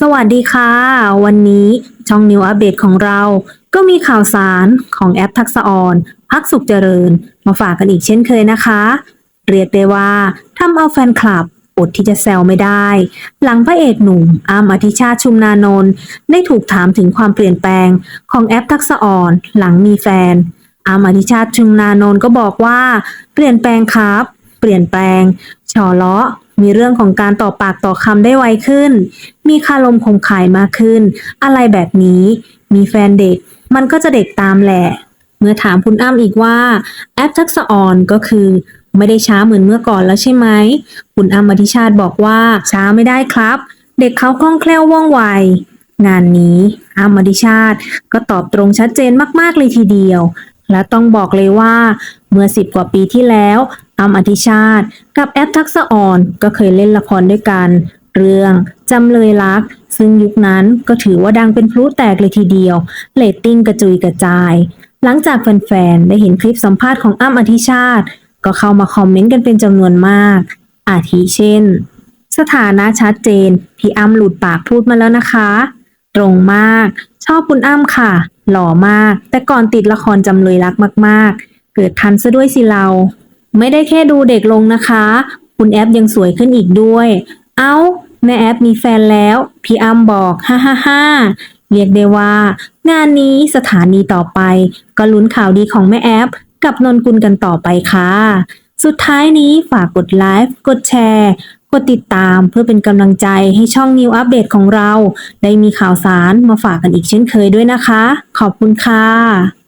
สวัสดีค่ะ วันนี้ช่องนิวอัปเดตของเรา ก็มีข่าวสารของแอปทักษะออนพักสุขเจริญ มาฝากกันอีกเช่นเคยนะคะ เรียกได้ว่าทำเอาแฟนคลับอดที่จะแซวไม่ได้ หลังพระเอกหนุ่มอามอธิชาติชุมนานนท์ได้ถูกถามถึงความเปลี่ยนแปลงของแอปทักษะออนหลังมีแฟน อามอธิชาติชุมนานนท์ก็บอกว่า เปลี่ยนแปลงครับ เปลี่ยนแปลงชอเลาะ มีเรื่องของการต่อปากต่อคำได้ไวขึ้น มีคารมคมขายมากขึ้น อะไรแบบนี้ มีแฟนเด็ก มันก็จะเด็กตามแหละ เมื่อถามคุณอ้ำอีกว่า แอปทักษะออนก็คือ ไม่ได้ช้าเหมือนเมื่อก่อนแล้วใช่ไหม คุณอ้ำอธิชาติบอกว่าช้าไม่ได้ครับ เด็กเขาคล่องแคล่วว่องไว งานนี้อ้ำอธิชาติก็ตอบตรงชัดเจนมากๆเลยทีเดียว และต้องบอกเลยว่าเมื่อสิบกว่าปีที่แล้วอ้ำอธิชาติ กับแอปทักษะออนก็เคยเล่นละครด้วยกัน เรื่องจำเลยรัก ซึ่งยุคนั้นก็ถือว่าดังเป็นพลุแตกเลยทีเดียวเรตติ้งกระจุยกระจาย หลังจากแฟนๆได้เห็นคลิปสัมภาษณ์ของอ้ำอธิชาติ ก็เข้ามาคอมเมนต์กันเป็นจำนวนมาก อาทิเช่น สถานะชัดเจนพี่อ้ำหลุดปากพูดมาแล้วนะคะ ตรงมาก ชอบคุณอ้ำค่ะ หล่อมาก แต่ก่อนติดละครจำเลยรักมาก ๆ เกิดทันซะด้วยสิเรา ไม่ได้แค่ดูเด็กลงนะคะ คุณแอปยังสวยขึ้นอีกด้วย เอ้า แม่แอปมีแฟนแล้ว พี่อ้ำบอกฮ่าฮ่าฮ่าเรียกได้ว่า งานนี้สถานีต่อไป ก็ลุ้นข่าวดีของแม่แอป กับนนกุลกันต่อไปค่ะ สุดท้ายนี้ฝากกดไลค์กดแชร์ กดติดตามเพื่อเป็นกำลังใจให้ช่องนิวอัปเดตของเรา ได้มีข่าวสารมาฝากกันอีกเช่นเคยด้วยนะคะ ขอบคุณค่ะ